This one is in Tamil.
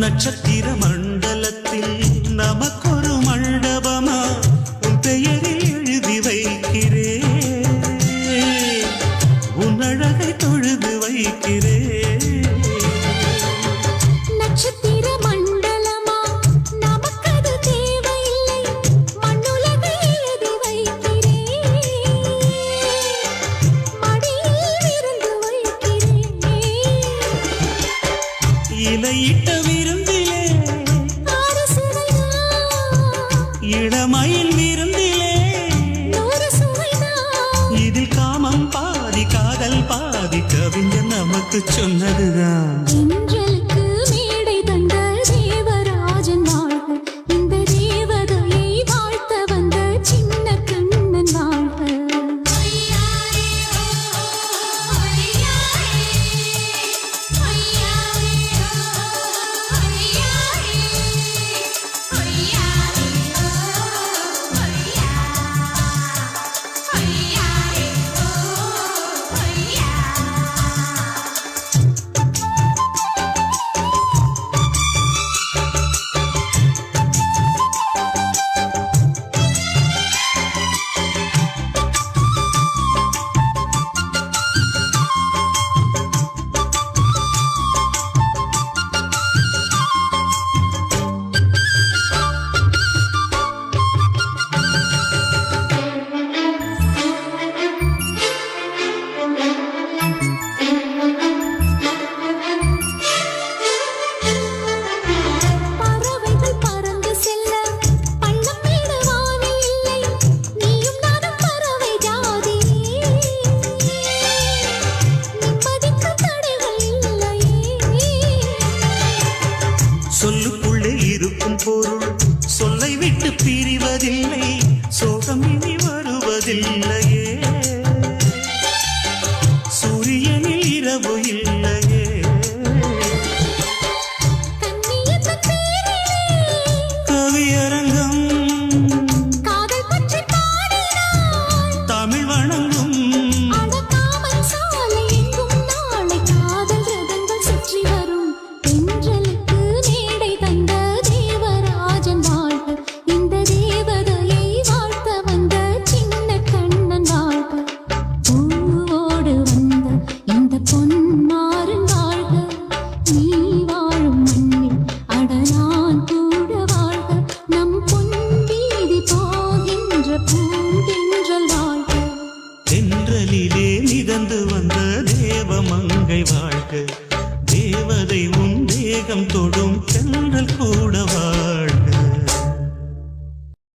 நட்சத்திர மண்டலத்தில் நமக்கு மயில் விருந்திலே. இதில் காமம் பாதி காதல் பாதி. கவிஞர் நமக்கு சொன்னதுதான். பொருள் சொல்லை விட்டு பீ மங்கை வாழ்க. தேவதை உன் தேகம் தொடும் சென்றல் கூட